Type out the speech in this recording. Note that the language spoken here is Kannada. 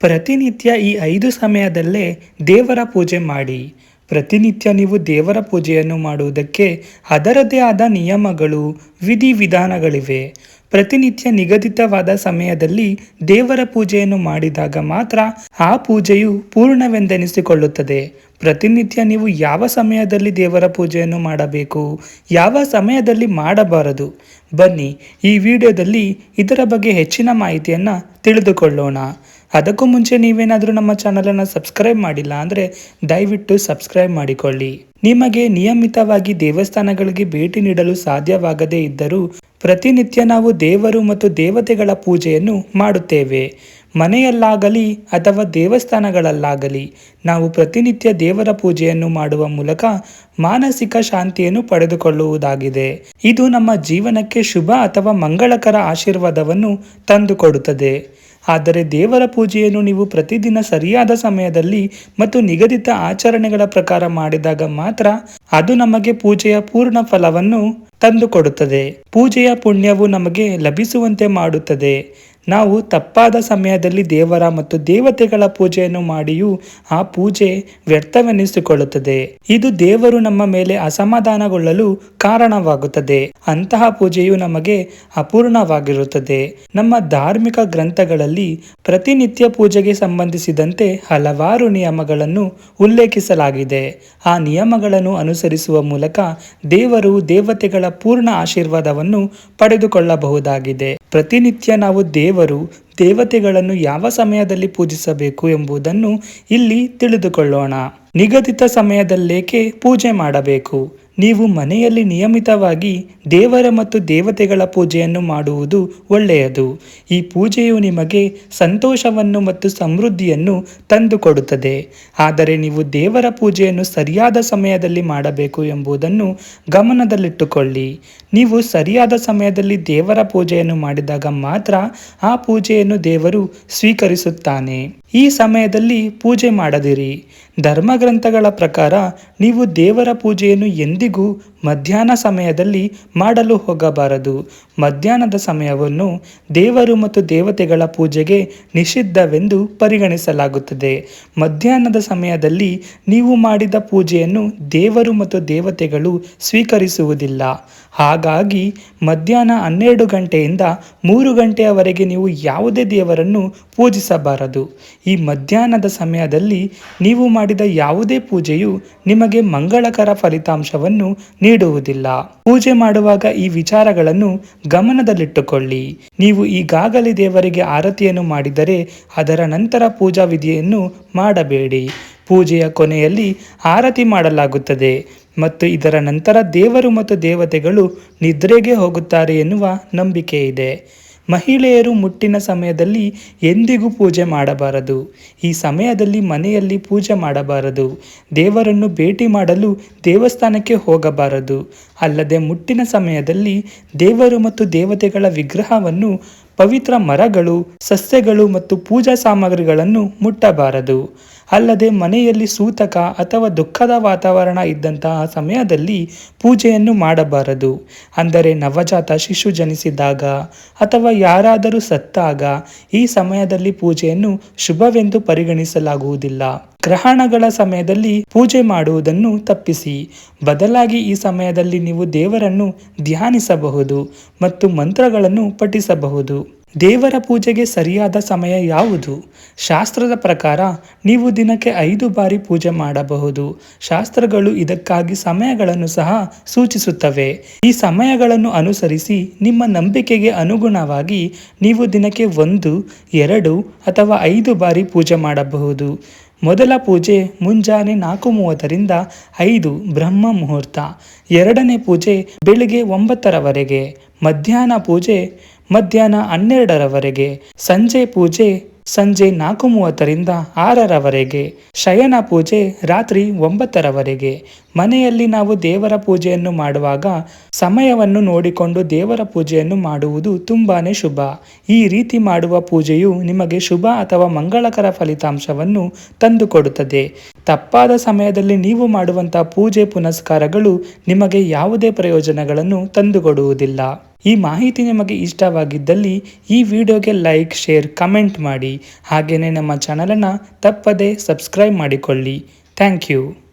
ಪ್ರತಿನಿತ್ಯ ಈ ಐದು ಸಮಯದಲ್ಲೇ ದೇವರ ಪೂಜೆ ಮಾಡಿ. ಪ್ರತಿನಿತ್ಯ ನೀವು ದೇವರ ಪೂಜೆಯನ್ನು ಮಾಡುವುದಕ್ಕೆ ಅದರದೇ ಆದ ನಿಯಮಗಳು ವಿಧಿವಿಧಾನಗಳಿವೆ ಪ್ರತಿನಿತ್ಯ ನಿಗದಿತವಾದ ಸಮಯದಲ್ಲಿ ದೇವರ ಪೂಜೆಯನ್ನು ಮಾಡಿದಾಗ ಮಾತ್ರ ಆ ಪೂಜೆಯು ಪೂರ್ಣವೆಂದೆನಿಸಿಕೊಳ್ಳುತ್ತದೆ. ಪ್ರತಿನಿತ್ಯ ನೀವು ಯಾವ ಸಮಯದಲ್ಲಿ ದೇವರ ಪೂಜೆಯನ್ನು ಮಾಡಬೇಕು? ಯಾವ ಸಮಯದಲ್ಲಿ ಮಾಡಬಾರದು? ಬನ್ನಿ ಈ ವಿಡಿಯೋದಲ್ಲಿ ಇದರ ಬಗ್ಗೆ ಹೆಚ್ಚಿನ ಮಾಹಿತಿಯನ್ನು ತಿಳಿದುಕೊಳ್ಳೋಣ. ಅದಕ್ಕೂ ಮುಂಚೆ ನೀವೇನಾದರೂ ನಮ್ಮ ಚಾನಲನ್ನು ಸಬ್ಸ್ಕ್ರೈಬ್ ಮಾಡಿಲ್ಲ ಅಂದರೆ ದಯವಿಟ್ಟು ಸಬ್ಸ್ಕ್ರೈಬ್ ಮಾಡಿಕೊಳ್ಳಿ. ನಿಮಗೆ ನಿಯಮಿತವಾಗಿ ದೇವಸ್ಥಾನಗಳಿಗೆ ಭೇಟಿ ನೀಡಲು ಸಾಧ್ಯವಾಗದೇ ಇದ್ದರೂ ಪ್ರತಿನಿತ್ಯ ನಾವು ದೇವರು ಮತ್ತು ದೇವತೆಗಳ ಪೂಜೆಯನ್ನು ಮಾಡುತ್ತೇವೆ. ಮನೆಯಲ್ಲಾಗಲಿ ಅಥವಾ ದೇವಸ್ಥಾನಗಳಲ್ಲಾಗಲಿ, ನಾವು ಪ್ರತಿನಿತ್ಯ ದೇವರ ಪೂಜೆಯನ್ನು ಮಾಡುವ ಮೂಲಕ ಮಾನಸಿಕ ಶಾಂತಿಯನ್ನು ಪಡೆದುಕೊಳ್ಳುವುದಾಗಿದೆ. ಇದು ನಮ್ಮ ಜೀವನಕ್ಕೆ ಶುಭ ಅಥವಾ ಮಂಗಳಕರ ಆಶೀರ್ವಾದವನ್ನು ತಂದುಕೊಡುತ್ತದೆ. ಆದರೆ ದೇವರ ಪೂಜೆಯನ್ನು ನೀವು ಪ್ರತಿದಿನ ಸರಿಯಾದ ಸಮಯದಲ್ಲಿ ಮತ್ತು ನಿಗದಿತ ಆಚರಣೆಗಳ ಪ್ರಕಾರ ಮಾಡಿದಾಗ ಮಾತ್ರ ಅದು ನಮಗೆ ಪೂಜೆಯ ಪೂರ್ಣ ಫಲವನ್ನು ತಂದುಕೊಡುತ್ತದೆ. ಪೂಜೆಯ ಪುಣ್ಯವು ನಮಗೆ ಲಭಿಸುವಂತೆ ಮಾಡುತ್ತದೆ. ನಾವು ತಪ್ಪಾದ ಸಮಯದಲ್ಲಿ ದೇವರ ಮತ್ತು ದೇವತೆಗಳ ಪೂಜೆಯನ್ನು ಮಾಡಿಯೂ ಆ ಪೂಜೆ ವ್ಯರ್ಥವೆನಿಸಿಕೊಳ್ಳುತ್ತದೆ. ಇದು ದೇವರು ನಮ್ಮ ಮೇಲೆ ಅಸಮಾಧಾನಗೊಳ್ಳಲು ಕಾರಣವಾಗುತ್ತದೆ. ಅಂತಹ ಪೂಜೆಯು ನಮಗೆ ಅಪೂರ್ಣವಾಗಿರುತ್ತದೆ. ನಮ್ಮ ಧಾರ್ಮಿಕ ಗ್ರಂಥಗಳಲ್ಲಿ ಪ್ರತಿನಿತ್ಯ ಪೂಜೆಗೆ ಸಂಬಂಧಿಸಿದಂತೆ ಹಲವಾರು ನಿಯಮಗಳನ್ನು ಉಲ್ಲೇಖಿಸಲಾಗಿದೆ. ಆ ನಿಯಮಗಳನ್ನು ಅನುಸರಿಸುವ ಮೂಲಕ ದೇವರು ದೇವತೆಗಳ ಪೂರ್ಣ ಆಶೀರ್ವಾದವನ್ನು ಪಡೆದುಕೊಳ್ಳಬಹುದಾಗಿದೆ. ಪ್ರತಿನಿತ್ಯ ನಾವು ದೇವರು ದೇವತೆಗಳನ್ನು ಯಾವ ಸಮಯದಲ್ಲಿ ಪೂಜಿಸಬೇಕು ಎಂಬುದನ್ನು ಇಲ್ಲಿ ತಿಳಿದುಕೊಳ್ಳೋಣ. ನಿಗದಿತ ಸಮಯದಲ್ಲೇಕೆ ಪೂಜೆ ಮಾಡಬೇಕು? ನೀವು ಮನೆಯಲ್ಲಿ ನಿಯಮಿತವಾಗಿ ದೇವರ ಮತ್ತು ದೇವತೆಗಳ ಪೂಜೆಯನ್ನು ಮಾಡುವುದು ಒಳ್ಳೆಯದು. ಈ ಪೂಜೆಯು ನಿಮಗೆ ಸಂತೋಷವನ್ನು ಮತ್ತು ಸಮೃದ್ಧಿಯನ್ನು ತಂದುಕೊಡುತ್ತದೆ. ಆದರೆ ನೀವು ದೇವರ ಪೂಜೆಯನ್ನು ಸರಿಯಾದ ಸಮಯದಲ್ಲಿ ಮಾಡಬೇಕು ಎಂಬುದನ್ನು ಗಮನದಲ್ಲಿಟ್ಟುಕೊಳ್ಳಿ. ನೀವು ಸರಿಯಾದ ಸಮಯದಲ್ಲಿ ದೇವರ ಪೂಜೆಯನ್ನು ಮಾಡಿದಾಗ ಮಾತ್ರ ಆ ಪೂಜೆಯನ್ನು ದೇವರು ಸ್ವೀಕರಿಸುತ್ತಾನೆ. ಈ ಸಮಯದಲ್ಲಿ ಪೂಜೆ ಮಾಡದಿರಿ. ಧರ್ಮಗ್ರಂಥಗಳ ಪ್ರಕಾರ ನೀವು ದೇವರ ಪೂಜೆಯನ್ನು ಎಂದಿಗೂ ಮಧ್ಯಾಹ್ನ ಸಮಯದಲ್ಲಿ ಮಾಡಲು ಹೋಗಬಾರದು. ಮಧ್ಯಾಹ್ನದ ಸಮಯವನ್ನು ದೇವರು ಮತ್ತು ದೇವತೆಗಳ ಪೂಜೆಗೆ ನಿಷಿದ್ಧವೆಂದು ಪರಿಗಣಿಸಲಾಗುತ್ತದೆ. ಮಧ್ಯಾಹ್ನದ ಸಮಯದಲ್ಲಿ ನೀವು ಮಾಡಿದ ಪೂಜೆಯನ್ನು ದೇವರು ಮತ್ತು ದೇವತೆಗಳು ಸ್ವೀಕರಿಸುವುದಿಲ್ಲ. ಹಾಗಾಗಿ ಮಧ್ಯಾಹ್ನ ಹನ್ನೆರಡು ಗಂಟೆಯಿಂದ ಮೂರು ಗಂಟೆಯವರೆಗೆ ನೀವು ಯಾವುದೇ ದೇವರನ್ನು ಪೂಜಿಸಬಾರದು. ಈ ಮಧ್ಯಾಹ್ನದ ಸಮಯದಲ್ಲಿ ನೀವು ಮಾಡಿದ ಯಾವುದೇ ಪೂಜೆಯು ನಿಮಗೆ ಮಂಗಳಕರ ಫಲಿತಾಂಶವನ್ನು ನೀಡುವುದಿಲ್ಲ ಪೂಜೆ ಮಾಡುವಾಗ ಈ ವಿಚಾರಗಳನ್ನು ಗಮನದಲ್ಲಿಟ್ಟುಕೊಳ್ಳಿ. ನೀವು ಈಗಾಗಲೇ ದೇವರಿಗೆ ಆರತಿಯನ್ನು ಮಾಡಿದರೆ ಅದರ ನಂತರ ಪೂಜಾ ವಿಧಿಯನ್ನು ಮಾಡಬೇಡಿ. ಪೂಜೆಯ ಕೊನೆಯಲ್ಲಿ ಆರತಿ ಮಾಡಲಾಗುತ್ತದೆ ಮತ್ತು ಇದರ ನಂತರ ದೇವರು ಮತ್ತು ದೇವತೆಗಳು ನಿದ್ರೆಗೆ ಹೋಗುತ್ತಾರೆ ಎನ್ನುವ ನಂಬಿಕೆ ಇದೆ ಮಹಿಳೆಯರು ಮುಟ್ಟಿನ ಸಮಯದಲ್ಲಿ ಎಂದಿಗೂ ಪೂಜೆ ಮಾಡಬಾರದು. ಈ ಸಮಯದಲ್ಲಿ ಮನೆಯಲ್ಲಿ ಪೂಜೆ ಮಾಡಬಾರದು. ದೇವರನ್ನು ಭೇಟಿ ಮಾಡಲು ದೇವಸ್ಥಾನಕ್ಕೆ ಹೋಗಬಾರದು. ಅಲ್ಲದೆ ಮುಟ್ಟಿನ ಸಮಯದಲ್ಲಿ ದೇವರು ಮತ್ತು ದೇವತೆಗಳ ವಿಗ್ರಹವನ್ನು ಪವಿತ್ರ ಮರಗಳು, ಸಸ್ಯಗಳು ಮತ್ತು ಪೂಜಾ ಸಾಮಗ್ರಿಗಳನ್ನು ಮುಟ್ಟಬಾರದು. ಅಲ್ಲದೆ ಮನೆಯಲ್ಲಿ ಸೂತಕ ಅಥವಾ ದುಃಖದ ವಾತಾವರಣ ಇದ್ದಂತಹ ಸಮಯದಲ್ಲಿ ಪೂಜೆಯನ್ನು ಮಾಡಬಾರದು. ಅಂದರೆ ನವಜಾತ ಶಿಶು ಜನಿಸಿದಾಗ ಅಥವಾ ಯಾರಾದರೂ ಸತ್ತಾಗ ಈ ಸಮಯದಲ್ಲಿ ಪೂಜೆಯನ್ನು ಶುಭವೆಂದು ಪರಿಗಣಿಸಲಾಗುವುದಿಲ್ಲ. ಗ್ರಹಣಗಳ ಸಮಯದಲ್ಲಿ ಪೂಜೆ ಮಾಡುವುದನ್ನು ತಪ್ಪಿಸಿ. ಬದಲಾಗಿ ಈ ಸಮಯದಲ್ಲಿ ನೀವು ದೇವರನ್ನು ಧ್ಯಾನಿಸಬಹುದು ಮತ್ತು ಮಂತ್ರಗಳನ್ನು ಪಠಿಸಬಹುದು. ದೇವರ ಪೂಜೆಗೆ ಸರಿಯಾದ ಸಮಯ ಯಾವುದು? ಶಾಸ್ತ್ರದ ಪ್ರಕಾರ ನೀವು ದಿನಕ್ಕೆ ಐದು ಬಾರಿ ಪೂಜೆ ಮಾಡಬಹುದು. ಶಾಸ್ತ್ರಗಳು ಇದಕ್ಕಾಗಿ ಸಮಯಗಳನ್ನು ಸಹ ಸೂಚಿಸುತ್ತವೆ. ಈ ಸಮಯಗಳನ್ನು ಅನುಸರಿಸಿ ನಿಮ್ಮ ನಂಬಿಕೆಗೆ ಅನುಗುಣವಾಗಿ ನೀವು ದಿನಕ್ಕೆ ಒಂದು, ಎರಡು ಅಥವಾ ಐದು ಬಾರಿ ಪೂಜೆ ಮಾಡಬಹುದು. ಮೊದಲ ಪೂಜೆ ಮುಂಜಾನೆ ನಾಲ್ಕು ಮೂವತ್ತರಿಂದ ಐದು ಬ್ರಹ್ಮ ಮುಹೂರ್ತ. ಎರಡನೇ ಪೂಜೆ ಬೆಳಿಗ್ಗೆ ಒಂಬತ್ತರವರೆಗೆ. ಮಧ್ಯಾಹ್ನ ಪೂಜೆ ಮಧ್ಯಾಹ್ನ ಹನ್ನೆರಡರವರೆಗೆ. ಸಂಜೆ ಪೂಜೆ ಸಂಜೆ ನಾಲ್ಕು ಮೂವತ್ತರಿಂದ ಆರರವರೆಗೆ. ಶಯನ ಪೂಜೆ ರಾತ್ರಿ ಒಂಬತ್ತರವರೆಗೆ. ಮನೆಯಲ್ಲಿ ನಾವು ದೇವರ ಪೂಜೆಯನ್ನು ಮಾಡುವಾಗ ಸಮಯವನ್ನು ನೋಡಿಕೊಂಡು ದೇವರ ಪೂಜೆಯನ್ನು ಮಾಡುವುದು ತುಂಬಾನೇ ಶುಭ. ಈ ರೀತಿ ಮಾಡುವ ಪೂಜೆಯು ನಿಮಗೆ ಶುಭ ಅಥವಾ ಮಂಗಳಕರ ಫಲಿತಾಂಶವನ್ನು ತಂದುಕೊಡುತ್ತದೆ. ತಪ್ಪಾದ ಸಮಯದಲ್ಲಿ ನೀವು ಮಾಡುವಂತಹ ಪೂಜೆ ಪುನಸ್ಕಾರಗಳು ನಿಮಗೆ ಯಾವುದೇ ಪ್ರಯೋಜನಗಳನ್ನು ತಂದುಕೊಡುವುದಿಲ್ಲ. ಈ ಮಾಹಿತಿ ನಿಮಗೆ ಇಷ್ಟವಾಗಿದ್ದಲ್ಲಿ ಈ ವಿಡಿಯೋಗೆ ಲೈಕ್, ಶೇರ್, ಕಮೆಂಟ್ ಮಾಡಿ. ಹಾಗೆಯೇ ನಮ್ಮ ಚಾನಲನ್ನು ತಪ್ಪದೇ ಸಬ್ಸ್ಕ್ರೈಬ್ ಮಾಡಿಕೊಳ್ಳಿ. Thank you.